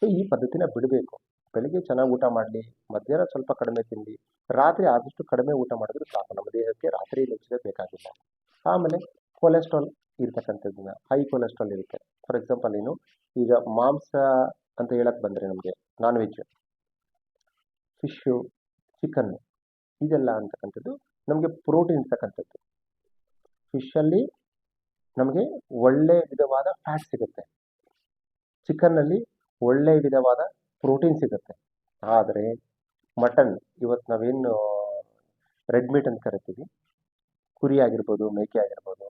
ಸೊ, ಈ ಪದ್ಧತಿನ ಬಿಡಬೇಕು. ಬೆಳಿಗ್ಗೆ ಚೆನ್ನಾಗಿ ಊಟ ಮಾಡಲಿ, ಮಧ್ಯಾಹ್ನ ಸ್ವಲ್ಪ ಕಡಿಮೆ ತಿನ್ನಿ ರಾತ್ರಿ ಆದಷ್ಟು ಕಡಿಮೆ ಊಟ ಮಾಡಿದ್ರೆ ಸಾಕು. ನಮ್ಮ ದೇಹಕ್ಕೆ ರಾತ್ರಿ ನುಚ್ಚಿಗೆ ಬೇಕಾಗಿಲ್ಲ. ಆಮೇಲೆ ಕೊಲೆಸ್ಟ್ರಾಲ್ ಇರ್ತಕ್ಕಂಥದ್ದನ್ನ ಹೈ ಕೊಲೆಸ್ಟ್ರಾಲ್ ಇರುತ್ತೆ. ಫಾರ್ ಎಕ್ಸಾಂಪಲ್ ಏನು ಈಗ ಮಾಂಸ ಅಂತ ಹೇಳಕ್ಕೆ ಬಂದರೆ ನಮಗೆ ನಾನ್ ವೆಜ್ ಫಿಶ್ಶು ಚಿಕನ್ನು ಇದೆಲ್ಲ ಅಂತಕ್ಕಂಥದ್ದು ನಮಗೆ ಪ್ರೋಟೀನ್ ಇರ್ತಕ್ಕಂಥದ್ದು. ಫಿಶಲ್ಲಿ ನಮಗೆ ಒಳ್ಳೆ ವಿಧವಾದ ಫ್ಯಾಟ್ ಸಿಗುತ್ತೆ. ಚಿಕನ್ನಲ್ಲಿ ಒಳ್ಳೆ ವಿಧವಾದ ಪ್ರೋಟೀನ್ ಸಿಗುತ್ತೆ. ಆದರೆ ಮಟನ್ ಇವತ್ತು ನಾವೇನು ರೆಡ್ ಮೀಟ್ ಅಂತ ಕರಿತೀವಿ, ಕುರಿ ಆಗಿರ್ಬೋದು, ಮೇಕೆ ಆಗಿರ್ಬೋದು,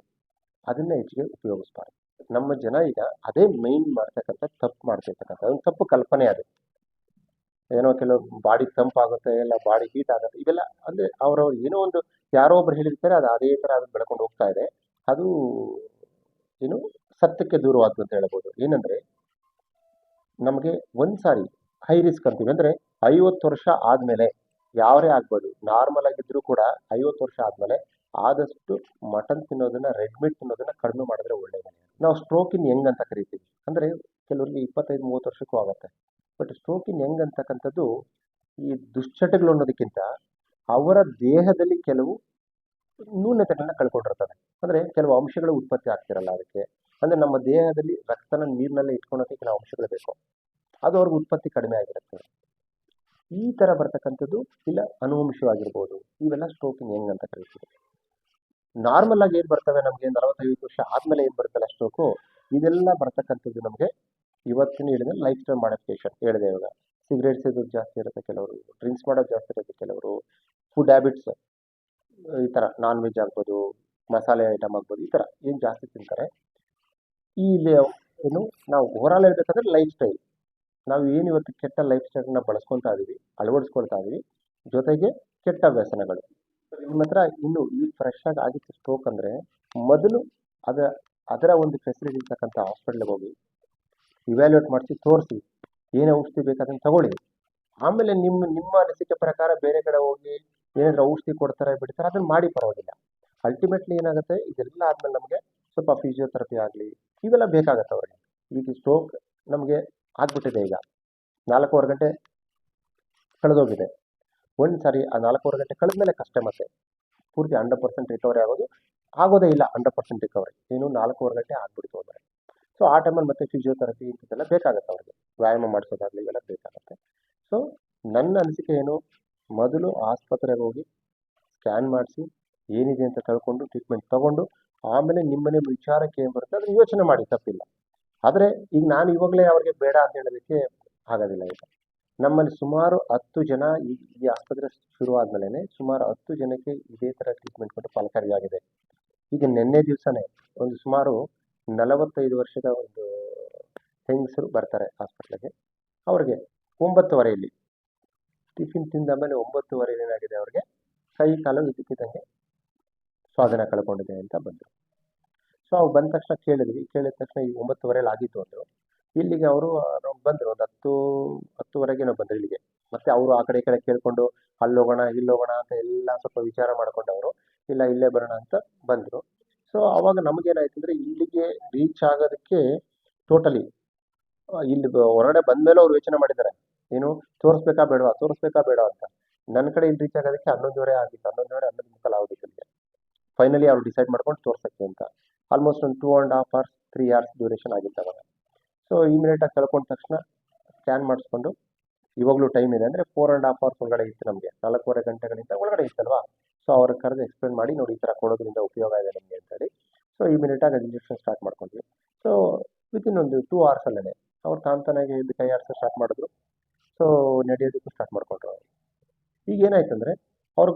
ಅದನ್ನ ಹೆಚ್ಚಿಗೆ ಉಪಯೋಗಿಸ್ಬಾರ್ದು. ನಮ್ಮ ಜನ ಈಗ ಅದೇ ಮೈನ್ ಮಾಡ್ತಕ್ಕಂಥ ತಪ್ಪು ಮಾಡ್ತಿರ್ತಕ್ಕಂಥ, ಒಂದು ತಪ್ಪು ಕಲ್ಪನೆ ಅದು. ಏನೋ ಕೆಲವು ಬಾಡಿ ತಂಪಾಗುತ್ತೆ, ಇಲ್ಲ ಬಾಡಿ ಹೀಟ್ ಆಗುತ್ತೆ, ಇವೆಲ್ಲ ಅಂದರೆ ಅವರವ್ರು ಏನೋ ಒಂದು ಯಾರೋ ಒಬ್ರು ಹೇಳಿರ್ತಾರೆ, ಅದು ಅದೇ ಥರ ಅದು ಬೆಳ್ಕೊಂಡು ಹೋಗ್ತಾ ಇದೆ. ಅದು ಏನು ಸತ್ಯಕ್ಕೆ ದೂರವಾದ್ದು ಅಂತ ಹೇಳ್ಬೋದು. ಏನಂದರೆ ನಮಗೆ ಒಂದು ಸಾರಿ ಹೈ ರಿಸ್ಕ್ ಅಂತೀವಿ. ಅಂದರೆ ಐವತ್ತು ವರ್ಷ ಆದಮೇಲೆ ಯಾವರೇ ಆಗ್ಬೋದು ನಾರ್ಮಲ್ ಆಗಿದ್ದರೂ ಕೂಡ ಐವತ್ತು ವರ್ಷ ಆದಮೇಲೆ ಆದಷ್ಟು ಮಟನ್ ತಿನ್ನೋದನ್ನ ರೆಡ್ ತಿನ್ನೋದನ್ನ ಕಡಿಮೆ ಮಾಡಿದ್ರೆ ಒಳ್ಳೇದು. ನಾವು ಸ್ಟ್ರೋಕ್ ಇನ್ ಯಂಗ್ ಅಂತ ಕರಿತೀವಿ. ಅಂದರೆ ಕೆಲವರಿಗೆ ಇಪ್ಪತ್ತೈದು, ಮೂವತ್ತು ವರ್ಷಕ್ಕೂ ಆಗುತ್ತೆ. ಬಟ್ ಸ್ಟ್ರೋಕ್ ಇನ್ ಯಂಗ್ ಅಂತಕ್ಕಂಥದ್ದು ಈ ದುಶ್ಚಟಗಳು ಅನ್ನೋದಕ್ಕಿಂತ ಅವರ ದೇಹದಲ್ಲಿ ಕೆಲವು ನ್ಯೂನತೆಗಳನ್ನ ಕಳ್ಕೊಂಡಿರ್ತದೆ. ಅಂದರೆ ಕೆಲವು ಅಂಶಗಳು ಉತ್ಪತ್ತಿ ಆಗ್ತಿರಲ್ಲ ಅದಕ್ಕೆ. ಅಂದರೆ ನಮ್ಮ ದೇಹದಲ್ಲಿ ರಕ್ತನ ನೀರಿನಲ್ಲೇ ಇಟ್ಕೊಳೋಕ್ಕೆ ಕೆಲವು ಅಂಶಗಳು ಬೇಕು. ಅದು ಅವ್ರಿಗೆ ಉತ್ಪತ್ತಿ ಕಡಿಮೆ ಆಗಿರುತ್ತೆ. ಈ ಥರ ಬರ್ತಕ್ಕಂಥದ್ದು ಇಲ್ಲ, ಅನುವಂಶವಾಗಿರ್ಬೋದು. ಇವೆಲ್ಲ ಸ್ಟ್ರೋಕ್ ಹೆಂಗ್ ಅಂತ ಕರಿತೀವಿ. ನಾರ್ಮಲ್ ಆಗಿ ಏನು ಬರ್ತವೆ ನಮಗೆ ನಲವತ್ತೈದು ವರ್ಷ ಆದಮೇಲೆ ಏನು ಬರ್ತಲ್ಲ ಸ್ಟ್ರೋಕು ಇದೆಲ್ಲ ಬರ್ತಕ್ಕಂಥದ್ದು ನಮಗೆ ಇವತ್ತಿನ ಹೇಳಿದ್ರೆ ಲೈಫ್ ಸ್ಟೈಲ್ ಮಾಡಿಫಿಕೇಶನ್ ಹೇಳಿದೆ ಇವಾಗ. ಸಿಗರೇಟ್ ಸೇದೋದು ಜಾಸ್ತಿ ಇರುತ್ತೆ ಕೆಲವರು ಡ್ರಿಂಕ್ಸ್ ಮಾಡೋದು ಜಾಸ್ತಿ ಇರುತ್ತೆ ಕೆಲವರು ಫುಡ್ ಹ್ಯಾಬಿಟ್ಸ್ ಈ ಥರ ನಾನ್ ವೆಜ್ ಆಗ್ಬೋದು, ಮಸಾಲೆ ಐಟಮ್ ಆಗ್ಬೋದು, ಈ ಥರ ಏನು ಜಾಸ್ತಿ ತಿಂತಾರೆ? ಈ ಏನು ನಾವು ಓವರಾಲ್ ಹೇಳ್ಬೇಕಂದ್ರೆ ಲೈಫ್ ಸ್ಟೈಲ್ ನಾವು ಏನು ಇವತ್ತು ಕೆಟ್ಟ ಲೈಫ್ ಸ್ಟೈಲ್ನ ಬಳಸ್ಕೊಳ್ತಾ ಇದೀವಿ, ಅಳವಡಿಸ್ಕೊಳ್ತಾ ಇದೀವಿ, ಜೊತೆಗೆ ಕೆಟ್ಟ ವ್ಯಸನಗಳು. ನಿಮ್ಮ ಹತ್ರ ಇನ್ನು ಈ ಫ್ರೆಶ್ ಆಗಿ ಆಗಿತ್ತು ಸ್ಟ್ರೋಕ್ ಅಂದರೆ ಮೊದಲು ಅದ, ಅದರ ಒಂದು ಫೆಸಿಲಿಟಿ ಇರ್ತಕ್ಕಂಥ ಹಾಸ್ಪಿಟ್ಲಿಗೆ ಹೋಗಿ ಇವ್ಯಾಲ್ಯೂಯೇಟ್ ಮಾಡಿಸಿ ತೋರಿಸಿ ಏನು ಔಷಧಿ ಬೇಕಾದ್ರೆ ತಗೊಳ್ಳಿ. ಆಮೇಲೆ ನಿಮ್ಮ ನಿಮ್ಮ ಅನಿಸಿಕೆ ಪ್ರಕಾರ ಬೇರೆ ಕಡೆ ಹೋಗಿ ಏನಾದರೂ ಔಷಧಿ ಕೊಡ್ತಾರೆ ಬಿಡ್ತಾರೆ ಅದನ್ನು ಮಾಡಿ ಪರವಾಗಿಲ್ಲ. ಅಲ್ಟಿಮೇಟ್ಲಿ ಏನಾಗುತ್ತೆ, ಇದೆಲ್ಲ ಆದಮೇಲೆ ನಮಗೆ ಸ್ವಲ್ಪ ಫಿಸಿಯೋಥೆರಪಿ ಆಗಲಿ, ಇವೆಲ್ಲ ಬೇಕಾಗತ್ತೆ ಅವ್ರಿಗೆ. ಈಗ ಸ್ಟ್ರೋಕ್ ನಮಗೆ ಆಗ್ಬಿಟ್ಟಿದೆ ಈಗ. ನಾಲ್ಕೂವರೆ ಗಂಟೆ ಕಳೆದೋಗಿದೆ. ಒಂದು ಸಾರಿ ಆ ನಾಲ್ಕೂವರೆ ಗಂಟೆ ಕಳೆದ್ಮೇಲೆ ಕಷ್ಟ ಮತ್ತೆ ಪೂರ್ತಿ ಹಂಡ್ರೆಡ್ ಪರ್ಸೆಂಟ್ ರಿಕವರಿ ಆಗೋದು. ಆಗೋದೇ ಇಲ್ಲ ಹಂಡ್ರೆಡ್ ಪರ್ಸೆಂಟ್ ರಿಕವರಿ ಇನ್ನು ನಾಲ್ಕೂವರೆ ಗಂಟೆ ಆಗ್ಬಿಡ್ತು ಅಂದರೆ ಸೊ ಆ ಟೈಮಲ್ಲಿ ಮತ್ತೆ ಫಿಸಿಯೋಥೆರಪಿ ಇಂಥದ್ದೆಲ್ಲ ಬೇಕಾಗುತ್ತೆ ಅವ್ರಿಗೆ. ವ್ಯಾಯಾಮ ಮಾಡಿಸೋದಾಗಲಿ ಇವೆಲ್ಲ ಬೇಕಾಗುತ್ತೆ. ಸೊ ನನ್ನ ಅನಿಸಿಕೆ ಏನು? ಮೊದಲು ಆಸ್ಪತ್ರೆಗೆ ಹೋಗಿ ಸ್ಕ್ಯಾನ್ ಮಾಡಿಸಿ ಏನಿದೆ ಅಂತ ತಿಳ್ಕೊಂಡು ಟ್ರೀಟ್ಮೆಂಟ್ ತಗೊಂಡು ಆಮೇಲೆ ನಿಮ್ಮನೆ ವಿಚಾರಕ್ಕೆ ಏನು ಬರುತ್ತೆ ಅದನ್ನು ಯೋಚನೆ ಮಾಡಿ, ತಪ್ಪಿಲ್ಲ. ಆದರೆ ಈಗ ನಾನು ಇವಾಗಲೇ ಅವ್ರಿಗೆ ಬೇಡ ಅಂತ ಹೇಳೋದಕ್ಕೆ ಆಗೋದಿಲ್ಲ ಈಗ. ನಮ್ಮಲ್ಲಿ ಸುಮಾರು ಹತ್ತು ಜನ ಈ ಈ ಆಸ್ಪತ್ರೆ ಶುರು ಆದಮೇಲೆ ಸುಮಾರು ಹತ್ತು ಜನಕ್ಕೆ ಇದೇ ಥರ ಟ್ರೀಟ್ಮೆಂಟ್ ಕೊಟ್ಟು ಫಲಕಾರಿಯಾಗಿದೆ. ಈಗ ನಿನ್ನೆ ದಿವಸನೇ ಒಂದು ಸುಮಾರು ನಲವತ್ತೈದು ವರ್ಷದ ಒಂದು ಹೆಂಗಸರು ಬರ್ತಾರೆ ಹಾಸ್ಪಿಟ್ಲಿಗೆ ಅವ್ರಿಗೆ ಒಂಬತ್ತುವರೆಯಲ್ಲಿ. ಟಿಫಿನ್ ತಿಂದ ಮೇಲೆ ಒಂಬತ್ತುವರೆ ಏನಾಗಿದೆ ಅವ್ರಿಗೆ? ಕೈ ಕಾಲು ಇದಕ್ಕಿದ್ದಂಗೆ ಅದನ್ನು ಕಳ್ಕೊಂಡಿದೆ ಅಂತ ಬಂದರು. ಸೊ ಅವ್ರು ಬಂದ ತಕ್ಷಣ ಕೇಳಿದ್ವಿ. ಕೇಳಿದ ತಕ್ಷಣ ಈಗ ಒಂಬತ್ತುವರೆಲಿ ಆಗಿತ್ತು ಅಂದರು. ಇಲ್ಲಿಗೆ ಅವರು ಬಂದರು. ಒಂದು ಹತ್ತು ಹತ್ತುವರೆಗೇನೋ ಬಂದರು ಇಲ್ಲಿಗೆ. ಮತ್ತೆ ಅವರು ಆ ಕಡೆ ಈ ಕಡೆ ಕೇಳಿಕೊಂಡು, ಅಲ್ಲಿ ಹೋಗೋಣ, ಇಲ್ಲಿ ಹೋಗೋಣ ಅಂತ ಎಲ್ಲ ಸ್ವಲ್ಪ ವಿಚಾರ ಮಾಡ್ಕೊಂಡು ಅವರು ಇಲ್ಲ, ಇಲ್ಲೇ ಬರೋಣ ಅಂತ ಬಂದರು. ಸೊ ಅವಾಗ ನಮಗೇನಾಯ್ತು ಅಂದರೆ ಇಲ್ಲಿಗೆ ರೀಚ್ ಆಗೋದಕ್ಕೆ ಟೋಟಲಿ ಇಲ್ಲಿ ಹೊರಗಡೆ ಬಂದಮೇಲೆ ಅವ್ರು ಯೋಚನೆ ಮಾಡಿದ್ದಾರೆ. ಏನು, ತೋರಿಸ್ಬೇಕಾ ಬೇಡವಾ? ತೋರಿಸ್ಬೇಕಾ ಬೇಡವಾ? ಅಂತ. ನನ್ನ ಕಡೆ ಇಲ್ಲಿ ರೀಚ್ ಆಗೋದಕ್ಕೆ ಹನ್ನೊಂದುವರೆ ಆಗಿತ್ತು. ಹನ್ನೊಂದುವರೆ, ಹನ್ನೊಂದು ಮುಕ್ಕಾಲು ಆಗೋದಿತ್ತು ಇಲ್ಲಿಗೆ. ಫೈನಲಿ ಅವ್ರು ಡಿಸೈಡ್ ಮಾಡ್ಕೊಂಡು ತೋರ್ಸಕ್ಕೆ ಅಂತ. ಆಲ್ಮೋಸ್ಟ್ ಒಂದು two and half hours three hours duration ಆಗಿತ್ತು ಅವಾಗ. ಸೊ ಇಮಿಡಿಯೇಟಾಗಿ ಕಳ್ಕೊಂಡ ತಕ್ಷಣ ಸ್ಕ್ಯಾನ್ ಮಾಡಿಸ್ಕೊಂಡು, ಇವಾಗಲೂ ಟೈಮ್ ಇದೆ ಅಂದರೆ ಫೋರ್ ಆ್ಯಂಡ್ ಹಾಫ್ ಅವರ್ಸ್ ಒಳಗಡೆ ಇತ್ತು ನಮಗೆ. ನಾಲ್ಕೂವರೆ ಗಂಟೆಗಳಿಂದ ಒಳಗಡೆ ಇತ್ತಲ್ವಾ? ಸೊ ಅವ್ರ ಕರೆದು ಎಕ್ಸ್ಪ್ಲೇನ್ ಮಾಡಿ, ನೋಡಿ ಈ ಥರ ಕೊಡೋದ್ರಿಂದ ಉಪಯೋಗ ಇದೆ ನಮಗೆ ಅಂತೇಳಿ ಸೊ ಇಮಿಡಿಯೇಟಾಗಿ ಅದು ಇಂಜೆಕ್ಷನ್ ಸ್ಟಾರ್ಟ್ ಮಾಡ್ಕೊಂಡ್ವಿ. ಸೊ ವಿತಿನ್ ಒಂದು ಟೂ ಅವರ್ಸಲ್ಲೇ ಅವ್ರು ತಾನು ತಾನಾಗೆ ಇದು ಕೈ ಆಡಿಸೋ ಸ್ಟಾರ್ಟ್ ಮಾಡಿದ್ರು. ಸೊ ನಡೆಯೋದಕ್ಕೂ ಸ್ಟಾರ್ಟ್ ಮಾಡ್ಕೊಂಡ್ರು ಈಗ ಅಂದರೆ ಅವ್ರ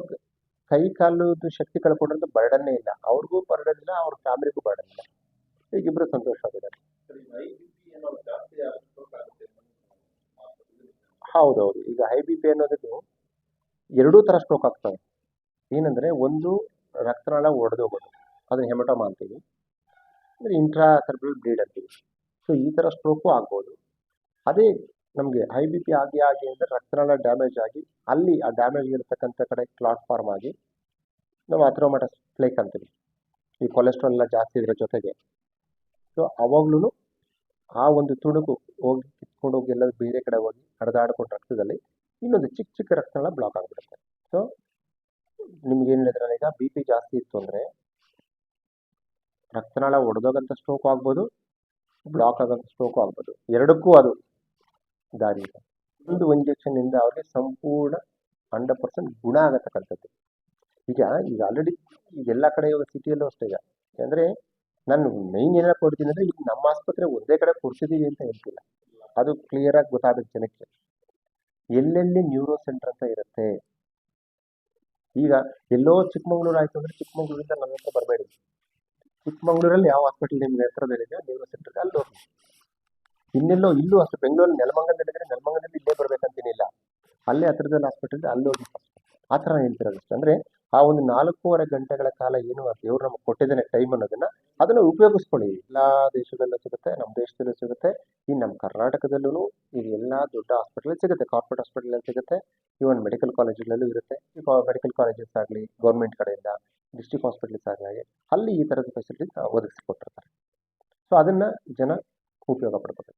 ಕೈ ಕಾಲುದು ಶಕ್ತಿ ಕಳ್ಕೊಂಡ್ರೆ ಬರ್ಡನ್ನೇ ಇಲ್ಲ. ಅವ್ರಿಗೂ ಬರ್ಡನ್ ಇಲ್ಲ, ಅವ್ರ ಫ್ಯಾಮಿಲಿಗೂ ಬರ್ಡನ್ ಇಲ್ಲ. ಈಗ ಇಬ್ರು ಸಂತೋಷವಾಗಿದ್ದಾರೆ. ಹೌದೌದು. ಈಗ ಹೈ ಬಿ ಪಿ ಅನ್ನೋದು ಎರಡೂ ಥರ ಸ್ಟ್ರೋಕ್ ಆಗ್ತವೆ. ಏನಂದ್ರೆ ಒಂದು ರಕ್ತನಾಳ ಒಡೆದೋಗೋದು ಅದನ್ನ ಹೆಮಟೋಮಾ ಅಂತೀವಿ. ಅಂದರೆ ಇಂಟ್ರಾ ಸರ್ಬ್ರಲ್ ಬ್ಲೀಡ್ ಅಂತೀವಿ. ಸೊ ಈ ಥರ ಸ್ಟ್ರೋಕು ಆಗ್ಬೋದು ಅದೇ ನಮಗೆ ಹೈ ಬಿ ಪಿ ಆಗಿ ಆಗಿ ಅಂದರೆ ರಕ್ತನಾಳ ಡ್ಯಾಮೇಜ್ ಆಗಿ, ಅಲ್ಲಿ ಆ ಡ್ಯಾಮೇಜ್ ಇರತಕ್ಕಂಥ ಕಡೆ ಕ್ಲಾಟ್ ಫಾರ್ಮ್ ಆಗಿ ನಾವು ಅಥ್ರೋಮಟಸ್ ಪ್ಲೇಕ್ ಅಂತೀವಿ. ಈ ಕೊಲೆಸ್ಟ್ರಾಲ್ ಎಲ್ಲ ಜಾಸ್ತಿ ಇದ್ರ ಜೊತೆಗೆ. ಸೊ ಅವಾಗ್ಲೂ ಆ ಒಂದು ತುಣುಕು ಹೋಗಿ ಕಿತ್ಕೊಂಡು ಹೋಗಿ ಎಲ್ಲ ಬೇರೆ ಕಡೆ ಹೋಗಿ ಹರಿದಾಡ್ಕೊಂಡು ರಕ್ತದಲ್ಲಿ ಇನ್ನೊಂದು ಚಿಕ್ಕ ಚಿಕ್ಕ ರಕ್ತನಾಳ ಬ್ಲಾಕ್ ಆಗಿಬಿಡುತ್ತೆ. ಸೊ ನಿಮ್ಗೆ ಏನು ಹೇಳಿದ್ರೆ ಈಗ ಬಿ ಪಿ ಜಾಸ್ತಿ ಇತ್ತು ಅಂದರೆ ರಕ್ತನಾಳ ಒಡೆದೋಗಂಥ ಸ್ಟ್ರೋಕ್ ಆಗ್ಬೋದು ಬ್ಲಾಕ್ ಆಗೋಂಥ ಸ್ಟ್ರೋಕ್ ಆಗ್ಬೋದು. ಎರಡಕ್ಕೂ ಅದು ದಾರಿ ಇದೆ. ಒಂದು ಇಂಜೆಕ್ಷನ್ ಇಂದ ಅವ್ರಿಗೆ ಸಂಪೂರ್ಣ ಹಂಡ್ರೆಡ್ ಪರ್ಸೆಂಟ್ ಗುಣ ಆಗತಕ್ಕಂಥದ್ದು. ಈಗ ಈಗ ಆಲ್ರೆಡಿ ಈಗ ಎಲ್ಲ ಕಡೆ ಇವಾಗ ಸಿಟಿಯಲ್ಲೂ ಅಷ್ಟೇ ಈಗ. ಯಾಕಂದರೆ ನಾನು ಮೈನ್ ಏನಾರ ಕೊಡ್ತೀನಿ ಅಂದರೆ ಈಗ ನಮ್ಮ ಆಸ್ಪತ್ರೆ ಒಂದೇ ಕಡೆ ಕೊಡ್ಸಿದ್ದೀವಿ ಅಂತ ಹೇಳ್ತಿಲ್ಲ. ಅದು ಕ್ಲಿಯರಾಗಿ ಗೊತ್ತಾಗುತ್ತೆ ಜನಕ್ಕೆ. ಎಲ್ಲೆಲ್ಲಿ ನ್ಯೂರೋ ಸೆಂಟರ್ ಅಂತ ಇರುತ್ತೆ. ಈಗ ಎಲ್ಲೋ ಚಿಕ್ಕಮಂಗ್ಳೂರು ಆಯಿತು ಅಂದರೆ ಚಿಕ್ಕಮಂಗ್ಳೂರಿಂದ ನನ್ನ ಹತ್ರ ಬರಬೇಡಿ. ಚಿಕ್ಕಮಂಗ್ಳೂರಲ್ಲಿ ಯಾವ ಹಾಸ್ಪಿಟಲ್ ನಿಮ್ಗೆ ಹತ್ರದಲ್ಲಿದೆ? ನ್ಯೂರೋ ಸೆಂಟರ್ ಅಲ್ಲಿ ಹೋಗಿ ಇನ್ನೆಲ್ಲೋ ಇಲ್ಲೂ ಅಷ್ಟೇ, ಬೆಂಗಳೂರಲ್ಲಿ ನೆಲಮಂಗಲದಲ್ಲಿದ್ರೆ ನೆಲಮಂಗಲದಲ್ಲಿ ಇಲ್ಲೇ ಬರ್ಬೇಕಂತೇನಿಲ್ಲ ಅಲ್ಲೇ ಹತ್ರದಲ್ಲಿ ಹಾಸ್ಪಿಟಲ್ ಅಲ್ಲಿ ಹೋಗಿ ಆ ಥರ ಹೇಳ್ತಿರೋದು ಅಂದರೆ ಆ ಒಂದು ನಾಲ್ಕೂವರೆ ಗಂಟೆಗಳ ಕಾಲ ಏನು ಆ ದೇವ್ರು ನಮ್ಗೆ ಕೊಟ್ಟಿದ್ದಾನೆ ಟೈಮ್ ಅನ್ನೋದನ್ನ ಅದನ್ನು ಉಪಯೋಗಿಸ್ಕೊಳ್ಳಿ. ಎಲ್ಲ ದೇಶದಲ್ಲೂ ಸಿಗುತ್ತೆ ನಮ್ಮ ದೇಶದಲ್ಲೂ ಸಿಗುತ್ತೆ, ಈ ನಮ್ಮ ಕರ್ನಾಟಕದಲ್ಲೂ ಈಗ ಎಲ್ಲ ದೊಡ್ಡ ಹಾಸ್ಪಿಟಲ್ ಸಿಗುತ್ತೆ. ಕಾರ್ಪೊರೇಟ್ ಹಾಸ್ಪಿಟಲ್ ಸಿಗುತ್ತೆ ಇವನ್ ಮೆಡಿಕಲ್ ಕಾಲೇಜುಗಳಲ್ಲೂ ಇರುತ್ತೆ. ಮೆಡಿಕಲ್ ಕಾಲೇಜಸ್ ಆಗಲಿ ಗೌರ್ಮೆಂಟ್ ಕಡೆಯಿಂದ ಡಿಸ್ಟ್ರಿಕ್ಟ್ ಹಾಸ್ಪಿಟಲ್ಸ್ ಆಗಲಿ ಅಲ್ಲಿ ಈ ಥರದ ಫೆಸಿಲಿಟೀಸ್ ಒದಗಿಸಿಕೊಟ್ಟಿರ್ತಾರೆ. ಸೊ ಅದನ್ನು ಜನ ಉಪಯೋಗ ಪಡ್ಕೋಬೇಕು.